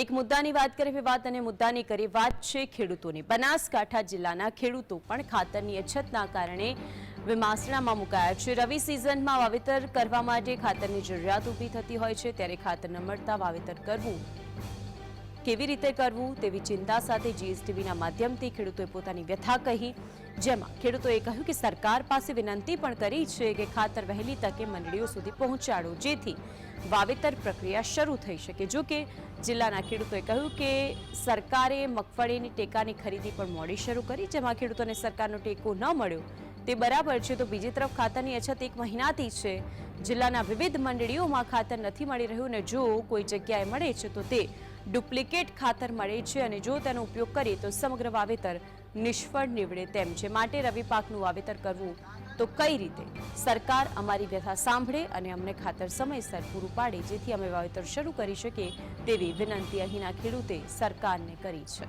એક મુદ્દાની વાત કરીએ વિવાદ અને મુદ્દાની કરી વાત છે ખેડૂતોની. બનાસકાંઠા જિલ્લાના ખેડૂતો પણ ખાતરની અછતના કારણે વિમાસણામાં મુકાયા છે. રવિ સિઝનમાં વાવેતર કરવા માટે ખાતરની જરૂરિયાત ઊભી થતી હોય છે. ત્યારે ખાતર ન મળતા વાવેતર કરવું, કેવી રીતે કરવું તેવી ચિંતા સાથે જીએસટીવીના માધ્યમથી ખેડૂતોએ પોતાની વ્યથા કહી. જેમાં ખેડૂતોએ કહ્યું કે સરકાર પાસે વિનંતી પણ કરી છે કે ખાતર વહેલી તકે મંડળીઓ સુધી પહોંચાડો, જેથી વાવેતર પ્રક્રિયા શરૂ થઈ શકે. જો કે જિલ્લાના ખેડૂતોએ કહ્યું કે સરકારે મગફળીની ટેકાની ખરીદી પણ મોડી શરૂ કરી, જેમાં ખેડૂતોને સરકારનો ટેકો ન મળ્યો. તે બરાબર છે, તો બીજી તરફ ખાતરની અછત એક મહિનાથી છે. જિલ્લાના વિવિધ મંડળીઓમાં ખાતર નથી મળી રહ્યું ને જો કોઈ જગ્યાએ મળે છે, તો તે ડુપ્લિકેટ ખાતર મળે છે અને જો તેનો ઉપયોગ કરીએ તો સમગ્ર વાવેતર નિષ્ફળ નીવડે તેમ છે. માટે રવિ પાકનું વાવેતર કરવું તો કઈ રીતે? સરકાર અમારી વ્યથા સાંભળે અને અમને ખાતર સમયસર પૂરું પાડે, જેથી અમે વાવેતર શરૂ કરી શકીએ તેવી વિનંતી અહીંના ખેડૂતે સરકારને કરી છે.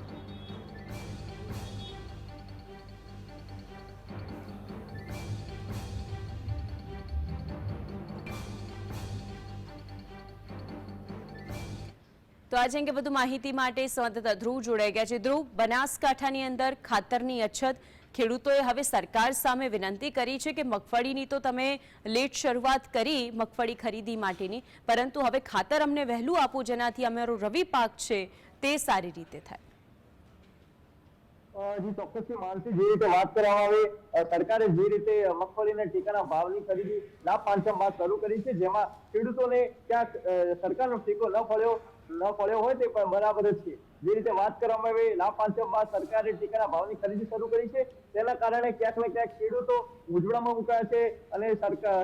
તો આજે અંગે વધુ માહિતી માટે સંવાદદાતા ધ્રુવ જોડાઈ ગયા છે. ધ્રુવ, બનાસકાંઠાની અંદર ખાતરની અછત ખેડૂતોએ હવે સરકાર સામે વિનંતી કરી છે કે મગફળીની તો તમે લેટ શરૂઆત કરી મગફળી ખરીદી માટેની, પરંતુ હવે ખાતર અમને વહેલું આપો જેનાથી અમારો રવિ પાક છે તે સારી રીતે થાય. મગફળીના ટેકાના ભાવની ખરીદી ટેકો ન પડ્યો હોય તે પણ બરાબર જ છે. જે રીતે વાત કરવામાં આવી લાભ પાંચમ બાદ સરકારે ટેકાના ભાવની ખરીદી શરૂ કરી છે, તેના કારણે ક્યાંક ને ક્યાંક ખેડૂતો મૂંઝવણમાં મુકાયા છે અને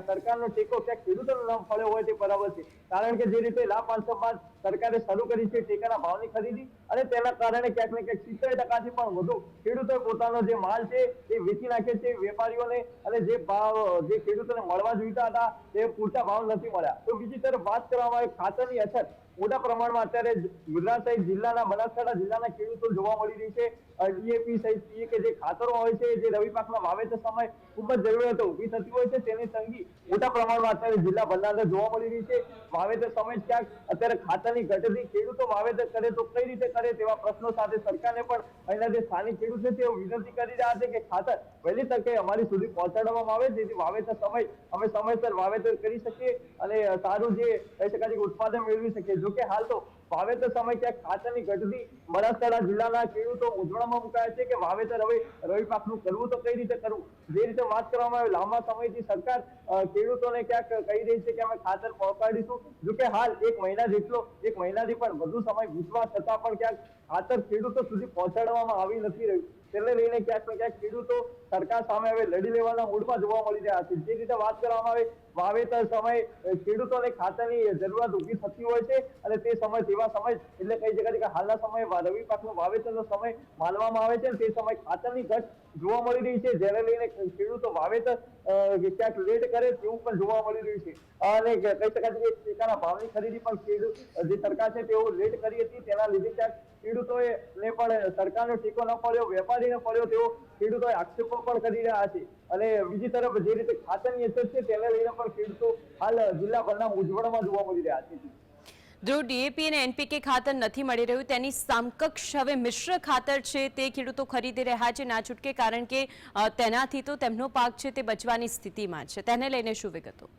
સરકારનો ટેકો ક્યાંક ખેડૂતોને નામ ફળ્યો હોય તે બરાબર છે. કારણ કે જે રીતે લાભ પાંચમ સરકારે શરૂ કરી છે ટેકાના ભાવની ખરીદી અને તેના કારણે ક્યાંક ને ક્યાંક સિત્તેર ટકાથી પણ વધુ ખેડૂતોએ પોતાનો જે માલ છે એ વેચી નાખે છે વેપારીઓને અને જે ભાવ, જે ખેડૂતોને મળવા જોઈતા હતા તે પૂરતા ભાવ નથી મળ્યા. તો બીજી તરફ વાત કરવામાં આવે ખાતરની અછત. મોટા પ્રમાણમાં અત્યારે ગુજરાત સહિત જિલ્લાના બનાસકાંઠા જિલ્લાના ખેડૂતો જોવા મળી રહી છે. ડીએપી સહિત કે જે ખાતરો હોય છે, જે રવિ પાકના વાવેતર સમય ખૂબ જ જરૂરિયાતો ઊભી થતી હોય છે. તેની તંગી મોટા પ્રમાણમાં અત્યારે જિલ્લા ભંડાર જોવા મળી રહી છે. વાવેતર સમય ક્યાંક અત્યારે ખાતરની ઘટતી ખેડૂતો વાવેતર કરે તો કઈ રીતે કરે તેવા પ્રશ્નો સાથે સરકારને પણ અહીંના જે સ્થાનિક ખેડૂત છે, તેઓ વિનંતી કરી રહ્યા છે કે ખાતર વહેલી તકે અમારી સુધી પહોંચાડવામાં આવે. જેથી વાવેતર સમય અમે સમયસર વાવેતર કરી શકીએ અને સારું જે કહી શકાય ઉત્પાદન મેળવી શકીએ. જોકે હાલ તો વાવેતર સમય ખાતરની ઘટતી બનાસકાંઠા જિલ્લાના ખેડૂતો મૂંઝવણમાં મુકાયા છે કે વાવેતર હવે રવિ પાકનું કરવું તો કઈ રીતે કરવું? જે રીતે વાત કરવામાં આવે, લાંબા સમયથી સરકાર ખેડૂતોને ક્યાંક કહી રહી છે કે અમે ખાતર પહોંચાડીશું. જો કે હાલ એક મહિના જેટલો, એક મહિનાથી પણ વધુ સમય વીતવા છતાં પણ ક્યાંક ખાતર ખેડૂતો સુધી પહોંચાડવામાં આવી નથી રહ્યું. તેને લઈને ક્યાંક ને ક્યાંક ખેડૂતો સરકાર સામે હવે લડી લેવાના મૂડમાં જોવા મળી રહ્યા છે. જે રીતે વાત કરવામાં આવે, વાવેતર સમય ખેડૂતોને ખાતરની જરૂરિયાત ઊભી થતી હોય છે અને તે સમય, તેવા સમય, એટલે કહી શકાય કે હાલના સમયે રવિ પાકનો વાવેતરનો સમય માનવામાં આવે છે તે સમય ખાતરની ઘટ જોવા મળી રહી છે. જેને લઈને ખેડૂતો વાવેતર ક્યાંક લેટ કરે તેવું પણ જોવા મળી રહ્યું છે. અને કહી શકાય કે ટેકાના ભાવની ખરીદી પણ ખેડૂત જે સરકાર છે તેઓ લેટ કરી હતી, તેના લીધે ક્યાંક ખેડૂતોએ ને પણ સરકારનો ટેકો ન પડ્યો, વેપારીને પડ્યો, તેઓ ખેડૂતોએ આક્ષેપો પણ કરી રહ્યા છે. અને બીજી તરફ જે રીતે ખાતરની અસર છે, તેને લઈને પણ ખેડૂતો હાલ જિલ્લાભરના મૂંઝવણમાં જોવા મળી રહ્યા છે. ધ્રુવ ડીએપી અને એનપીકે ખાતર નથી મળી રહ્યું, તેની સમકક્ષ હવે મિશ્ર ખાતર છે તે ખેડૂતો ખરીદી રહ્યા છે. ના છૂટકે કારણ કે તેનાથી તો તેમનો પાક છે તે બચવાની સ્થિતિમાં છે. તેને લઈને શું વિગતો?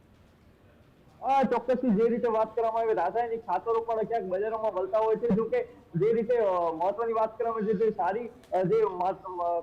ચોક્કસથી જે રીતે વાત કરવામાં આવી, રાસાયણિક ખાતરો પણ ક્યાંક બજારોમાં મળતા હોય છે. જો કે જે રીતે મહત્વની વાત કરવામાં છે જે સારી જે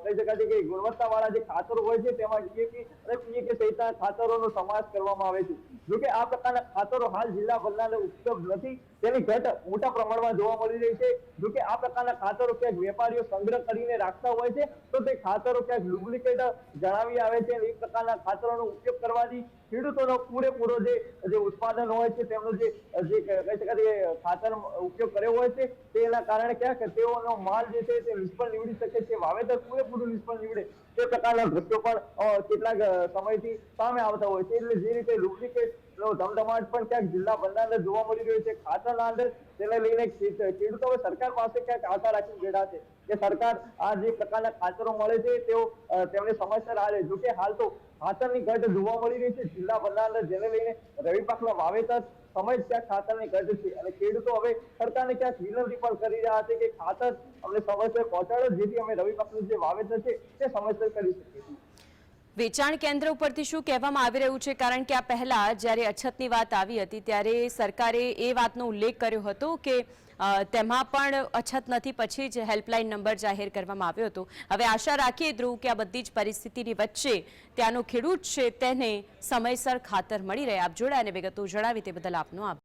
કહી શકાય છે કે ગુણવત્તાવાળા જે ખાતરો હોય છે, તેમાં ડીએપી અને પીએકે સહિતના ખાતરોનો સમાવેશ કરવામાં આવે છે. જોકે આ પ્રકારના ખાતરો હાલ જિલ્લા ભરનાને ઉપલબ્ધ નથી, તેની ઘટ મોટા પ્રમાણમાં જોવા મળી રહી છે. જોકે આ પ્રકારના ખાતરો ક્યાંક વેપારીઓ સંગ્રહ કરીને રાખતા હોય છે, તો તે ખાતરો ક્યાંક ડુપ્લિકેટ જણાવી આવે છે એ પ્રકારના ખાતરોનો ઉપયોગ કરવાથી ખેડૂતોનો પૂરેપૂરો જે જે ઉત્પાદન હોય છે, તેમનો જે જે કહી શકાય ખાતર ઉપયોગ કર્યો હોય છે તેના કારણે ક્યાંક તેઓનો માલ જે છે તે નિષ્ફળ નીવડી શકે છે. વાવેતર પૂરેપૂરું નિષ્ફળ નીવડે તે પ્રકારના દ્રશ્યો પણ કેટલાક સમયથી સામે આવતા હોય છે. એટલે જે રીતે લુબ્રિકેટ નો ધમધમાટ પણ ક્યાંક જિલ્લા બંધારણ જોવા મળી રહ્યો છે. ખાતરના અંદર તેને લઈને ખેડૂતો હવે સરકાર પાસે ક્યાંક આશા રાખી બેઠા છે કે સરકાર આ જે પ્રકારના ખાતરો મળે છે તેઓ તેમને સમયસર આલે જોકે હાલ તો ખાતરની ઘટ જોવા મળી રહી છે. જિલ્લા બંધારણ જેને લઈને રવિ પાકના વાવેતર ક્યાંક ખાતરની ઘટ છે. અને ખેડૂતો હવે સરકારને ક્યાંક વિનંતી પણ કરી રહ્યા છે કે ખાતર અમને સમયસર પહોંચાડો, જેથી અમે રવિ પાકનું જે વાવેતર છે, તે સમયસર કરી શકીએ. વેચાણ કેન્દ્ર ઉપરથી શું કહેવામાં આવી રહ્યું છે? કારણ કે આ પહેલા જ્યારે અછતની વાત આવી હતી, ત્યારે સરકારે એ વાતનો ઉલ્લેખ કર્યો હતો કે તેમાં પણ અછત નથી. પછી જ હેલ્પલાઇન નંબર જાહેર કરવામાં આવ્યો હતો. હવે આશા રાખીએ ધ્રુવ કે આ બધી જ પરિસ્થિતિની વચ્ચે ત્યાંનો ખેડૂત છે તેને સમયસર ખાતર મળી રહે. આપ જોડાય અને વિગતો જણાવી તે બદલ આપનો આભાર.